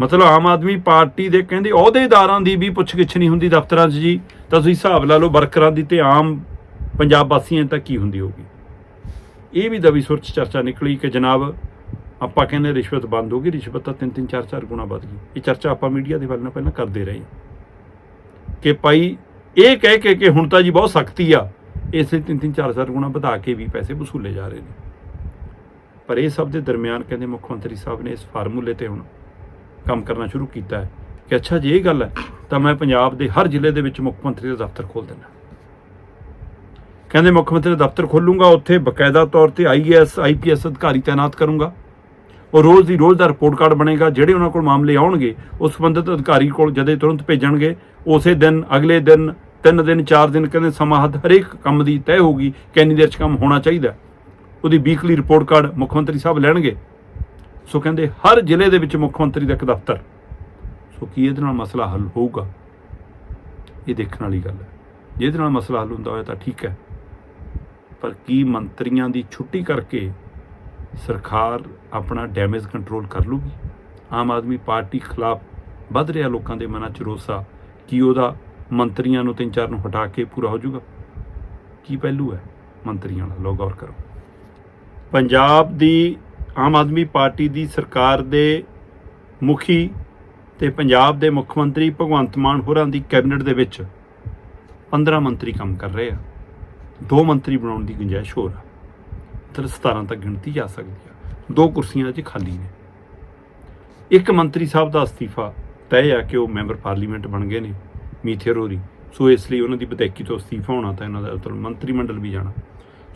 ਮਤਲਬ ਆਮ ਆਦਮੀ ਪਾਰਟੀ ਦੇ ਕਹਿੰਦੇ ਅਹੁਦੇਦਾਰਾਂ ਦੀ ਵੀ ਪੁੱਛਗਿੱਛ ਨਹੀਂ ਹੁੰਦੀ ਦਫ਼ਤਰਾਂ 'ਚ ਜੀ। ਤਾਂ ਤੁਸੀਂ ਹਿਸਾਬ ਲਾ ਲਓ ਵਰਕਰਾਂ ਦੀ ਤੇ ਆਮ ਪੰਜਾਬ ਵਾਸੀਆਂ ਤੱਕ ਕੀ ਹੁੰਦੀ ਹੋਗੀ ਇਹ ਵੀ ਦਵੀ ਸੁਰ 'ਚ ਚਰਚਾ ਨਿਕਲੀ ਕਿ ਜਨਾਬ ਆਪਾਂ ਕਹਿੰਦੇ ਰਿਸ਼ਵਤ ਬੰਦ ਹੋ ਗਈ, ਰਿਸ਼ਵਤ ਤਾਂ ਤਿੰਨ ਤਿੰਨ ਚਾਰ ਚਾਰ ਗੁਣਾ ਵੱਧ ਗਈ। ਇਹ ਚਰਚਾ ਆਪਾਂ ਮੀਡੀਆ ਦੇ ਵੱਲ ਨਾਲ ਪਹਿਲਾਂ ਕਰਦੇ ਰਹੇ ਕਿ ਭਾਈ ਇਹ ਕਹਿ ਕੇ ਕਿ ਹੁਣ ਤਾਂ ਜੀ ਬਹੁਤ ਸਖਤੀ ਆ, ਇਸੇ ਤਿੰਨ ਤਿੰਨ ਚਾਰ ਚਾਰ ਗੁਣਾ ਵਧਾ ਕੇ ਵੀ ਪੈਸੇ ਵਸੂਲੇ ਜਾ ਰਹੇ ਨੇ। ਪਰ ਇਹ ਸਭ ਦੇ ਦਰਮਿਆਨ ਕਹਿੰਦੇ ਮੁੱਖ ਮੰਤਰੀ ਸਾਹਿਬ ਨੇ ਇਸ ਫਾਰਮੂਲੇ ਤੇ ਹੁਣ ਕੰਮ ਕਰਨਾ ਸ਼ੁਰੂ ਕੀਤਾ ਹੈ ਕਿ ਅੱਛਾ ਜੇ, ਇਹ ਗੱਲ ਹੈ, ਤਾਂ ਮੈਂ ਪੰਜਾਬ ਦੇ ਹਰ ਜ਼ਿਲ੍ਹੇ ਦੇ ਵਿੱਚ ਮੁੱਖ ਮੰਤਰੀ ਦਾ ਦਫ਼ਤਰ ਖੋਲ ਦਿੰਦਾ। ਕਹਿੰਦੇ ਮੁੱਖ ਮੰਤਰੀ ਦਾ ਦਫ਼ਤਰ ਖੋਲੂੰਗਾ ਉੱਥੇ ਬਕਾਇਦਾ ਤੌਰ ਤੇ ਆਈਐਸ ਆਈਪੀਐਸ ਅਧਿਕਾਰੀ ਤਾਇਨਾਤ ਕਰੂੰਗਾ। ਉਹ ਰੋਜ਼ ਦੀ ਰੋਜ਼ ਦਾ ਰਿਪੋਰਟ ਕਾਰਡ ਬਣੇਗਾ, ਜਿਹੜੇ ਉਹਨਾਂ ਕੋਲ ਮਾਮਲੇ ਆਉਣਗੇ ਉਸ ਸੰਬੰਧਿਤ ਅਧਿਕਾਰੀ ਕੋਲ ਜਦੇ ਤੁਰੰਤ ਭੇਜਣਗੇ, ਉਸੇ ਦਿਨ, ਅਗਲੇ ਦਿਨ, ਤਿੰਨ ਦਿਨ, ਚਾਰ ਦਿਨ, ਕਹਿੰਦੇ ਸਮਾਂ ਹੱਦ ਹਰੇਕ ਕੰਮ ਦੀ ਤੈਅ ਹੋਊਗੀ ਕਿੰਨੀ ਦੇਰ ਚ ਕੰਮ ਹੋਣਾ ਚਾਹੀਦਾ। ਉਹਦੀ ਵੀਕਲੀ ਰਿਪੋਰਟ ਕਾਰਡ ਮੁੱਖ ਮੰਤਰੀ ਸਾਹਿਬ ਲੈਣਗੇ। ਸੋ ਕਹਿੰਦੇ ਹਰ ਜ਼ਿਲ੍ਹੇ ਦੇ ਵਿੱਚ ਮੁੱਖ ਮੰਤਰੀ ਦਾ ਇੱਕ ਦਫ਼ਤਰ। ਸੋ ਕੀ ਇਹਦੇ ਨਾਲ ਮਸਲਾ ਹੱਲ ਹੋਊਗਾ? ਇਹ ਦੇਖਣ ਵਾਲੀ ਗੱਲ ਹੈ। ਜੇ ਇਹਦੇ ਨਾਲ ਮਸਲਾ ਹੱਲ ਹੁੰਦਾ ਹੋਇਆ ਤਾਂ ਠੀਕ ਹੈ। ਪਰ ਕੀ ਮੰਤਰੀਆਂ ਦੀ ਛੁੱਟੀ ਕਰਕੇ ਸਰਕਾਰ ਆਪਣਾ ਡੈਮੇਜ ਕੰਟਰੋਲ ਕਰ ਲੂਗੀ? ਆਮ ਆਦਮੀ ਪਾਰਟੀ ਖਿਲਾਫ ਵੱਧ ਰਿਹਾ ਲੋਕਾਂ ਦੇ ਮਨਾਂ 'ਚ ਰੋਸਾ, ਕੀ ਉਹਦਾ ਮੰਤਰੀਆਂ ਨੂੰ ਤਿੰਨ ਚਾਰ ਨੂੰ ਹਟਾ ਕੇ ਪੂਰਾ ਹੋ ਜਾਊਗਾ? ਕੀ ਪਹਿਲੂ ਹੈ ਮੰਤਰੀਆਂ ਦਾ? ਲੋ ਗੌਰ ਕਰੋ। ਪੰਜਾਬ ਦੀ ਆਮ ਆਦਮੀ ਪਾਰਟੀ ਦੀ ਸਰਕਾਰ ਦੇ ਮੁਖੀ ਤੇ ਪੰਜਾਬ ਦੇ ਮੁੱਖ ਮੰਤਰੀ ਭਗਵੰਤ ਮਾਨ ਹੋਰਾਂ ਦੀ ਕੈਬਨਿਟ ਦੇ ਵਿੱਚ 15 ਮੰਤਰੀ ਕੰਮ ਕਰ ਰਹੇ ਆ। ਦੋ ਮੰਤਰੀ ਬਣਾਉਣ ਦੀ ਗੁੰਜਾਇਸ਼ ਹੋਰ ਆ। ਮਤਲਬ 17 ਤੱਕ ਗਿਣਤੀ ਜਾ ਸਕਦੀ ਆ। ਦੋ ਕੁਰਸੀਆਂ ਅਜੇ ਖਾਲੀ ਨੇ। ਇੱਕ ਮੰਤਰੀ ਸਾਹਿਬ ਦਾ ਅਸਤੀਫਾ ਤੈਅ ਆ ਕਿ ਉਹ ਮੈਂਬਰ ਪਾਰਲੀਮੈਂਟ ਬਣ ਗਏ ਨੇ, ਮੀਥੇਰ ਹੋਰੀ। ਸੋ ਇਸ ਲਈ ਉਹਨਾਂ ਦੀ ਵਿਧਾਇਕੀ ਤੋਂ ਅਸਤੀਫਾ ਹੋਣਾ ਤਾਂ ਇਹਨਾਂ ਦਾ ਮਤਲਬ ਮੰਤਰੀ ਮੰਡਲ ਵੀ ਜਾਣਾ।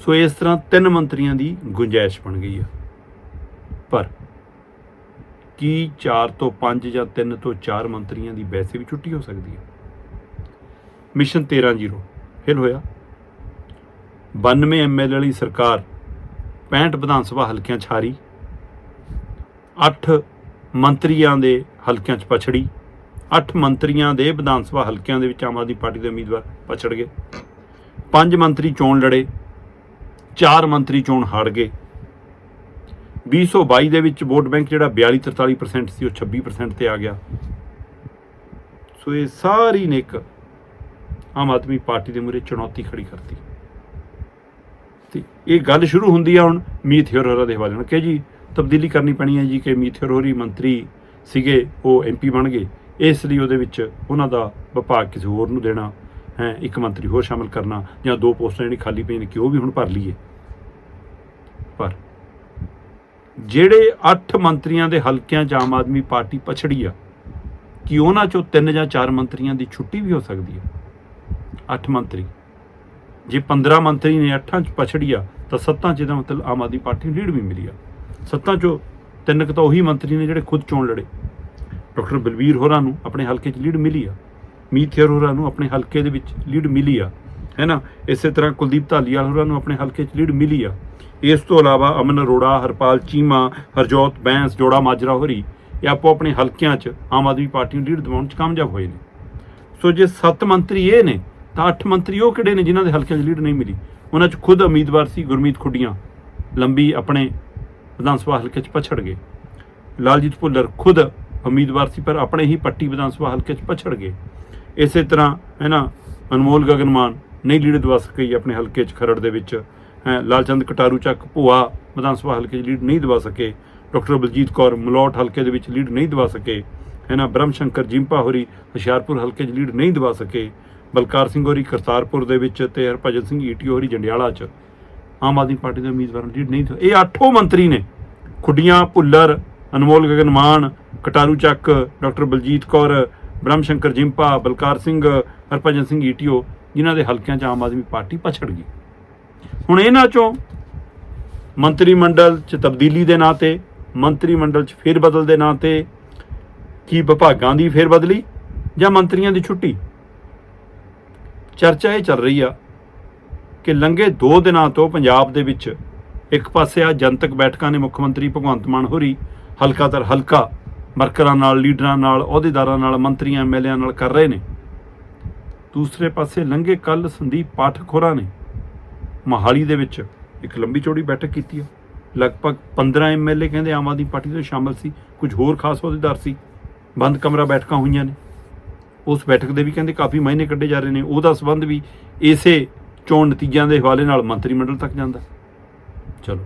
ਸੋ ਇਸ ਤਰ੍ਹਾਂ ਤਿੰਨ ਮੰਤਰੀਆਂ ਦੀ ਗੁੰਜਾਇਸ਼ ਬਣ ਗਈ ਆ। ਪਰ ਕੀ 4 ਤੋਂ 5 ਜਾਂ 3 ਤੋਂ 4 ਮੰਤਰੀਆਂ ਦੀ ਵੈਸੇ ਵੀ ਛੁੱਟੀ ਹੋ ਸਕਦੀ ਹੈ? ਮਿਸ਼ਨ 13-0 ਫੇਲ ਹੋਇਆ। 92 ਐਮਐਲਏ ਵਾਲੀ ਸਰਕਾਰ 65 ਵਿਧਾਨ ਸਭਾ ਹਲਕਿਆਂ 'ਚ ਹਾਰੀ। 8 ਮੰਤਰੀਆਂ ਦੇ ਹਲਕਿਆਂ 'ਚ ਪਛੜੀ। 8 ਮੰਤਰੀਆਂ ਦੇ ਵਿਧਾਨ ਸਭਾ ਹਲਕਿਆਂ ਦੇ ਵਿੱਚ ਆਮ ਆਦਮੀ ਪਾਰਟੀ ਦੇ ਉਮੀਦਵਾਰ ਪਛੜ ਗਏ। 5 ਮੰਤਰੀ ਚੋਣ ਲੜੇ। 4 ਮੰਤਰੀ ਚੋਣ ਹਾਰ ਗਏ। 2022 ਦੇ ਵਿੱਚ ਵੋਟ ਬੈਂਕ ਜਿਹੜਾ 42-43% ਸੀ, ਉਹ 26% ਤੇ ਆ ਗਿਆ। ਸੋ ਇਹ ਸਾਰੀ ਨੇ ਇੱਕ ਆਮ ਆਦਮੀ ਪਾਰਟੀ ਦੇ ਮੂਹਰੇ ਚੁਣੌਤੀ ਖੜੀ ਕਰਤੀ। ਤੇ ਇਹ ਗੱਲ ਸ਼ੁਰੂ ਹੁੰਦੀ ਆ ਹੁਣ ਮੀਤ ਹੋਰਾਂ ਦੇ ਹਵਾਲੇ ਨਾਲ। ਕਿ ਜੀ, ਤਬਦੀਲੀ ਕਰਨੀ ਪੈਣੀ ਹੈ ਜੀ, ਕਿ ਮੀਤ ਹੋਰੀ ਮੰਤਰੀ ਸੀਗੇ, ਉਹ ਐਮਪੀ ਬਣ ਗਏ। ਇਸ ਲਈ ਉਹਦੇ ਵਿੱਚ ਉਹਨਾਂ ਦਾ ਵਿਭਾਗ ਕਿਸੇ ਹੋਰ ਨੂੰ ਦੇਣਾ, ਹੈ, ਇੱਕ ਮੰਤਰੀ ਹੋਰ ਸ਼ਾਮਲ ਕਰਨਾ ਜਾਂ ਦੋ ਪੋਸਟਾਂ ਜਿਹੜੀ ਖਾਲੀ ਪਈਆਂ ਨੇ, ਕਿ ਉਹ ਵੀ ਹੁਣ ਭਰ ਲਈਏ। ਪਰ ਜਿਹੜੇ 8 ਮੰਤਰੀਆਂ ਦੇ ਹਲਕਿਆਂ 'ਚ ਆਮ ਆਦਮੀ ਪਾਰਟੀ ਪਛੜੀ ਆ, ਕਿ ਉਹਨਾਂ 'ਚੋਂ ਤਿੰਨ ਜਾਂ ਚਾਰ ਮੰਤਰੀਆਂ ਦੀ ਛੁੱਟੀ ਵੀ ਹੋ ਸਕਦੀ ਹੈ 8 ਮੰਤਰੀ। ਜੇ 15 ਮੰਤਰੀ ਨੇ 8ਾਂ 'ਚ ਪਛੜੀ ਆ, ਤਾਂ 7ਾਂ 'ਚ ਇਹਦਾ ਮਤਲਬ ਆਮ ਆਦਮੀ ਪਾਰਟੀ ਨੂੰ ਲੀਡ ਵੀ ਮਿਲੀ ਆ। 7ਾਂ 'ਚੋਂ ਤਿੰਨ ਕੁ ਤਾਂ ਉਹੀ ਮੰਤਰੀ ਨੇ ਜਿਹੜੇ ਖੁਦ ਚੋਣ ਲੜੇ। ਡਾਕਟਰ ਬਲਬੀਰ ਹੋਰਾਂ ਨੂੰ ਆਪਣੇ ਹਲਕੇ 'ਚ ਲੀਡ ਮਿਲੀ ਆ। ਮੀਤ ਹੋਰਾਂ ਨੂੰ ਆਪਣੇ ਹਲਕੇ ਦੇ ਵਿੱਚ ਲੀਡ ਮਿਲੀ ਆ। ਹੈ ਨਾ ਇਸੇ ਤਰ੍ਹਾਂ ਕੁਲਦੀਪ ਧਾਲੀਵਾਲ ਹੋਰਾਂ ਨੂੰ ਆਪਣੇ ਹਲਕੇ 'ਚ ਲੀਡ ਮਿਲੀ ਆ। ਇਸ ਤੋਂ ਇਲਾਵਾ ਅਮਨ ਅਰੋੜਾ, ਹਰਪਾਲ ਚੀਮਾ, ਹਰਜੋਤ ਬੈਂਸ, ਜੋੜਾ ਮਾਜਰਾ ਹੋਰੀ ਇਹ ਆਪੋ ਆਪਣੇ ਹਲਕਿਆਂ 'ਚ ਆਮ ਆਦਮੀ ਪਾਰਟੀ ਨੂੰ ਲੀਡ ਦਿਵਾਉਣ 'ਚ ਕਾਮਯਾਬ ਹੋਏ ਨੇ। ਸੋ ਜੇ 7 ਮੰਤਰੀ ਇਹ ਨੇ, ਤਾਂ 8 ਮੰਤਰੀ ਉਹ ਕਿਹੜੇ ਨੇ ਜਿਨ੍ਹਾਂ ਦੇ ਹਲਕਿਆਂ 'ਚ ਲੀਡ ਨਹੀਂ ਮਿਲੀ? ਉਹਨਾਂ 'ਚ ਖੁਦ ਉਮੀਦਵਾਰ ਸੀ ਗੁਰਮੀਤ ਖੁੱਡੀਆਂ। ਲੰਬੀ ਆਪਣੇ ਵਿਧਾਨ ਸਭਾ ਹਲਕੇ 'ਚ ਪਛੜ ਗਏ। ਲਾਲਜੀਤ ਭੁੱਲਰ ਖੁਦ ਉਮੀਦਵਾਰ ਸੀ, ਪਰ ਆਪਣੇ ਹੀ ਪੱਟੀ ਵਿਧਾਨ ਸਭਾ ਹਲਕੇ 'ਚ ਪਛੜ ਗਏ। ਇਸੇ ਤਰ੍ਹਾਂ ਹੈ ਨਾ ਅਨਮੋਲ ਗਗਨਮਾਨ ਨਹੀਂ ਲੀਡ ਦਵਾ ਸਕੀ ਆਪਣੇ ਹਲਕੇ 'ਚ ਖਰੜ ਦੇ ਵਿੱਚ। ਹੈ, ਲਾਲਚੰਦ ਕਟਾਰੂ ਚੱਕ ਭੂਆ ਵਿਧਾਨ ਸਭਾ ਹਲਕੇ 'ਚ ਲੀਡ ਨਹੀਂ ਦਵਾ ਸਕੇ। ਡਾਕਟਰ ਬਲਜੀਤ ਕੌਰ ਮਲੋਟ ਹਲਕੇ ਦੇ ਵਿੱਚ ਲੀਡ ਨਹੀਂ ਦਵਾ ਸਕੇ। ਹੈ ਨਾ ਬ੍ਰਹਮ ਸ਼ੰਕਰ ਜਿੰਪਾ ਹੋਰੀ ਹੁਸ਼ਿਆਰਪੁਰ ਹਲਕੇ 'ਚ ਲੀਡ ਨਹੀਂ ਦਵਾ ਸਕੇ। ਬਲਕਾਰ ਸਿੰਘ ਹੋਰੀ ਕਰਤਾਰਪੁਰ ਦੇ ਵਿੱਚ ਤੇ ਹਰਭਜਨ ਸਿੰਘ ਈਟੀ ਹੋਰੀ ਜੰਡਿਆਲਾ 'ਚ। ਆਮ ਆਦਮੀ ਪਾਰਟੀ ਦੇ ਉਮੀਦਵਾਰ ਲੀਡ ਨਹੀਂ ਇਹ ਅੱਠੋਂ ਮੰਤਰੀ ਨੇ। ਖੁੱਡੀਆਂ, ਭੁੱਲਰ, ਅਨਮੋਲ ਗਗਨਮਾਨ, ਕਟਾਰੂ ਚੱਕ, ਡਾਕਟਰ ਬਲਜੀਤ ਕੌਰ ਬ੍ਰਹਮ ਸ਼ੰਕਰ ਜਿੰਪਾ, ਬਲਕਾਰ ਸਿੰਘ, ਹਰਭਜਨ ਸਿੰਘ ਈਟੀਓ ਜਿਨ੍ਹਾਂ ਦੇ ਹਲਕਿਆਂ 'ਚ ਆਮ ਆਦਮੀ ਪਾਰਟੀ ਪਛੜ ਗਈ। ਹੁਣ ਇਹਨਾਂ 'ਚੋਂ ਮੰਤਰੀ ਮੰਡਲ 'ਚ ਤਬਦੀਲੀ ਦੇ ਨਾਂ ਤੇ, ਮੰਤਰੀ ਮੰਡਲ 'ਚ ਫੇਰ ਬਦਲ ਦੇ ਨਾਂ ਤੇ ਕੀ ਵਿਭਾਗਾਂ ਦੀ ਫੇਰ ਬਦਲੀ ਜਾਂ ਮੰਤਰੀਆਂ ਦੀ ਛੁੱਟੀ? ਚਰਚਾ ਇਹ ਚੱਲ ਰਹੀ ਆ ਕਿ ਲੰਘੇ 2 ਦਿਨਾਂ ਤੋਂ ਪੰਜਾਬ ਦੇ ਵਿੱਚ ਇੱਕ ਪਾਸੇ ਆ ਜਨਤਕ ਬੈਠਕਾਂ ਨੇ ਮੁੱਖ ਮੰਤਰੀ ਭਗਵੰਤ ਮਾਨ ਹੋਰੀ, ਹਲਕਾ ਦਰ ਹਲਕਾ ਵਰਕਰਾਂ ਨਾਲ, ਲੀਡਰਾਂ ਨਾਲ, ਅਹੁਦੇਦਾਰਾਂ ਨਾਲ, ਮੰਤਰੀਆਂ ਐਮਐਲਏਆਂ ਨਾਲ ਕਰ ਰਹੇ ਨੇ। ਦੂਸਰੇ ਪਾਸੇ ਲੰਘੇ ਕੱਲ ਸੰਦੀਪ ਪਾਠਖੋਰਾ ਨੇ ਮਹਾਲੀ ਦੇ ਵਿੱਚ ਇੱਕ ਲੰਬੀ ਚੌੜੀ ਬੈਠਕ ਕੀਤੀ ਹੈ। ਲਗਭਗ 15 ਐਮਐਲਏ ਕਹਿੰਦੇ ਆਮ ਆਦਮੀ ਪਾਰਟੀ ਤੋਂ ਸ਼ਾਮਲ ਸੀ। ਕੁਝ ਹੋਰ ਖਾਸ ਅਹੁਦੇਦਾਰ ਸੀ। ਬੰਦ ਕਮਰਾ ਬੈਠਕਾਂ ਹੋਈਆਂ ਨੇ। ਉਸ ਬੈਠਕ ਦੇ ਵੀ ਕਹਿੰਦੇ ਕਾਫੀ ਮਾਇਨੇ ਕੱਢੇ ਜਾ ਰਹੇ ਨੇ। ਉਹਦਾ ਸਬੰਧ ਵੀ ਇਸੇ ਚੋਣ ਨਤੀਜਿਆਂ ਦੇ ਹਵਾਲੇ ਨਾਲ ਮੰਤਰੀ ਮੰਡਲ ਤੱਕ ਜਾਂਦਾ। ਚਲੋ।